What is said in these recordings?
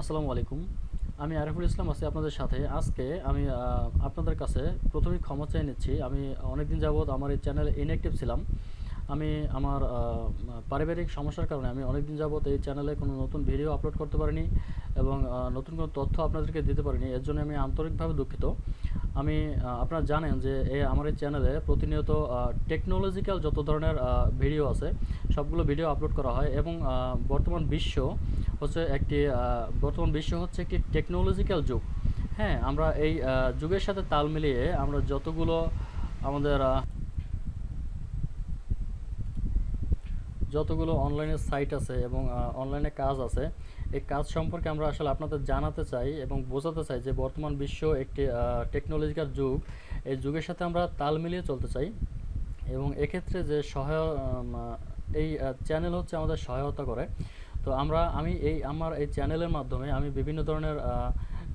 আসসালামু আলাইকুম। আমি আরিফুল ইসলাম আছি আপনাদের সাথে। আজকে আমি আপনাদের কাছে প্রথমেই ক্ষমা চেয়ে নিচ্ছি। আমি অনেকদিন যাবৎ আমার এই চ্যানেলে ইনঅ্যাক্টিভ ছিলাম। আমি আমার পারিবারিক সমস্যার কারণে আমি অনেকদিন যাবৎ এই চ্যানেলে কোনো নতুন ভিডিও আপলোড করতে পারিনি এবং নতুন কোনো তথ্য আপনাদেরকে দিতে পারিনি। এর জন্য আমি আন্তরিকভাবে দুঃখিত। আমি আপনারা জানেন যে এই আমার এই চ্যানেলে প্রতিনিয়ত টেকনোলজিক্যাল যত ধরনের ভিডিও আছে, সবগুলো ভিডিও আপলোড করা হয় এবং বর্তমান বিশ্ব হচ্ছে একটি বর্তমান বিশ্ব হচ্ছে একটি টেকনোলজিক্যাল যুগ। হ্যাঁ আমরা এই যুগের সাথে তাল মিলিয়ে আমরা যতগুলো আমাদের যতগুলো অনলাইনে সাইট আছে এবং অনলাইনে কাজ আছে, এই কাজ সম্পর্কে আমরা আসলে আপনাদের জানাতে চাই এবং বোঝাতে চাই যে বর্তমান বিশ্ব একটি টেকনোলজিক্যাল যুগ। এই যুগের সাথে আমরা তাল মিলিয়ে চলতে চাই এবং এক্ষেত্রে যে সহায় এই চ্যানেল হচ্ছে আমাদের সহায়তা করে। তো আমরা, আমি এই, আমার এই চ্যানেলের মাধ্যমে আমি বিভিন্ন ধরনের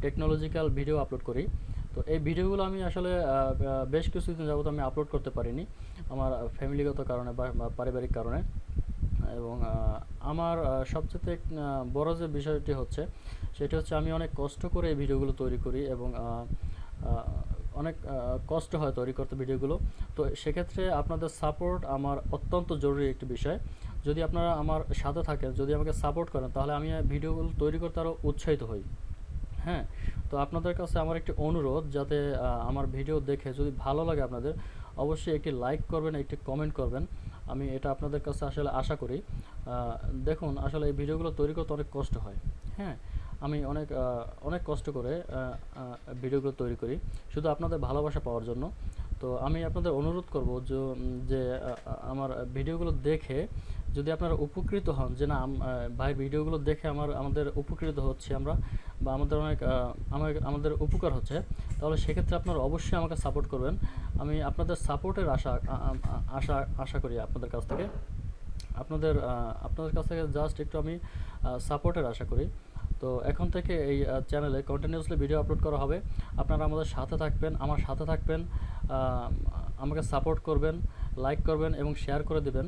টেকনোলজিক্যাল ভিডিও আপলোড করি। তো এই ভিডিওগুলো আমি আসলে বেশ কিছুদিন যাবত আমি আপলোড করতে পারিনি আমার ফ্যামিলিগত কারণে বা পারিবারিক কারণে। এবং আমার সবচেয়ে বড় যে বিষয়টি হচ্ছে, সেটি হচ্ছে আমি অনেক কষ্ট করে এই ভিডিওগুলো তৈরি করি এবং অনেক কষ্ট হয় তৈরি করতে ভিডিওগুলো। তো সেক্ষেত্রে আপনাদের সাপোর্ট আমার অত্যন্ত জরুরি একটি বিষয়। যদি আপনারা আমার সাথে থাকেন, যদি আমাকে সাপোর্ট করেন, তাহলে আমি ভিডিওগুলো তৈরি করতে আরও উৎসাহিত হই। হ্যাঁ? তো আপনাদের কাছে আমার একটি অনুরোধ, যাতে আমার ভিডিও দেখে যদি ভালো লাগে আপনাদের অবশ্যই একটি লাইক করবেন, একটি কমেন্ট করবেন। আমি এটা আপনাদের কাছে আসলে আশা করি। দেখুন, আসলে এই ভিডিওগুলো তৈরি করতে অনেক কষ্ট হয়। হ্যাঁ আমি অনেক অনেক কষ্ট করে ভিডিওগুলো তৈরি করি। শুধু আপনাদের ভালোবাসা পাওয়ার জন্য। তো আমি আপনাদের অনুরোধ করব যে আমার ভিডিওগুলো দেখে যদি আপনারা উপকৃত হন, যে না ভাইয়ের ভিডিওগুলো দেখে আমার, আমাদের উপকৃত হচ্ছে আমরা বা আমাদের অনেক আমাদের উপকার হচ্ছে, তাহলে সেক্ষেত্রে আপনারা অবশ্যই আমাকে সাপোর্ট করবেন। আমি আপনাদের সাপোর্টের আশা আশা আশা করি আপনাদের কাছ থেকে। আপনাদের আপনাদের কাছ থেকে জাস্ট একটু আমি সাপোর্টের আশা করি। তো এখন থেকে এই চ্যানেলে কন্টিনিউসলি ভিডিও আপলোড করা হবে। আপনারা আমাদের সাথে থাকবেন, আমার সাথে থাকবেন আমাকে সাপোর্ট করবেন লাইক করবেন এবং শেয়ার করে দেবেন।